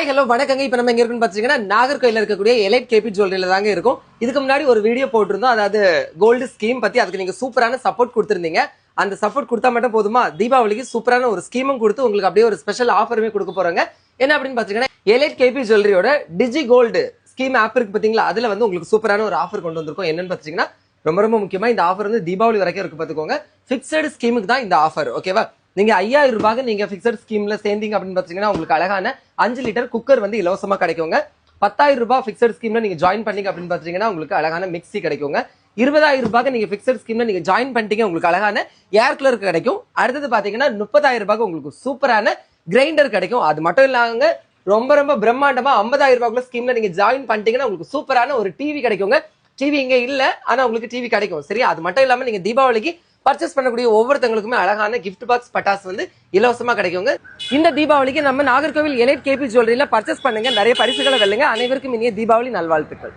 Hi hello வணக்கங்க. இப்போ நம்ம எங்க இருக்குன்னு பாத்தீங்கன்னா நாகர்கோயில் இருக்கக்கூடிய எலைட் கேபி ஜுவல்லரியில தாங்க இருக்கும். இதுக்கு முன்னாடி ஒரு வீடியோ போட்டிருந்தோம். அதாவது கோல்டு ஸ்கீம் பத்தி அதுக்கு நீங்க சூப்பரான சப்போர்ட் கொடுத்திருந்தீங்க. அந்த சப்போர்ட் கொடுத்தா மட்டும் போதுமா? தீபாவளிக்கு சூப்பரான ஒரு ஸ்கீமும் கொடுத்து உங்களுக்கு அப்படியே ஒரு ஸ்பெஷல் ஆஃபருமே கொடுக்க போறாங்க. என்ன அப்படின்னு பார்த்தீங்கன்னா எலைட் கேபி ஜுவல்லரியோட டிஜி கோல்டு ஸ்கீம் ஆப் இருக்கு பாத்தீங்களா? அதுல வந்து உங்களுக்கு சூப்பரான ஒரு ஆஃபர் கொண்டு வந்திருக்கோம். என்னன்னு பாத்தீங்கன்னா ரொம்ப ரொம்ப முக்கியமா இந்த ஆஃபர் வந்து தீபாவளி வரைக்கும் இருக்கு பாத்துக்கோங்க. ஃபிக்ஸடு ஸ்கீமுக்கு தான் இந்த ஆஃபர் ஓகேவா நீங்க ஐயாயிரம் ரூபாய்க்கு நீங்க பிக்சட் ஸ்கீம்ல சேர்ந்தீங்க அப்படின்னு பாத்தீங்கன்னா உங்களுக்கு அழகான அஞ்சு லிட்டர் குக்கர் வந்து இலவசமா கிடைக்குங்க. பத்தாயிரம் ரூபாய் பிக்சட் ஸ்கீம்ல நீங்க ஜாயின் பண்ணீங்க அப்படின்னு பாத்தீங்கன்னா உங்களுக்கு அழகான மிக்சி கிடைக்குங்க. இருபதாயிரம் ரூபாய்க்கு நீங்க பிக்சட் ஸ்கீம்ல நீங்க ஜாயின் பண்ணிட்டீங்க உங்களுக்கு அழகான ஏர் கலர் கிடைக்கும். அடுத்தது பாத்தீங்கன்னா முப்பதாயிரம் ரூபாய்க்கு உங்களுக்கு சூப்பரான கிரைண்டர் கிடைக்கும். அது மட்டும் இல்லாம ரொம்ப ரொம்ப பிரம்மாண்டமா ஐம்பதாயிரம் ரூபாய்க்குள்ள ஸ்கீம்ல நீங்க ஜாயின் பண்ணிட்டீங்கன்னா உங்களுக்கு சூப்பரான ஒரு டிவி கிடைக்குங்க. டிவி இங்க இல்ல ஆனா உங்களுக்கு டிவி கிடைக்கும். சரியா? அது மட்டும் இல்லாம நீங்க தீபாவளிக்கு பர்ச்சேஸ் பண்ணக்கூடிய ஒவ்வொருத்தங்களுக்குமே அழகான கிஃப்ட் பாக்ஸ் பட்டாசு வந்து இலவசமா கிடைக்குங்க. இந்த தீபாவளிக்கு நம்ம நாகர்கோவில் எலைட் கேபி ஜுவல்லரியில பர்ச்சேஸ் பண்ணுங்க. நிறைய பரிசுகளை வெல்லுங்க. அனைவருக்கும் இனிய தீபாவளி நல்வாழ்த்துக்கள்.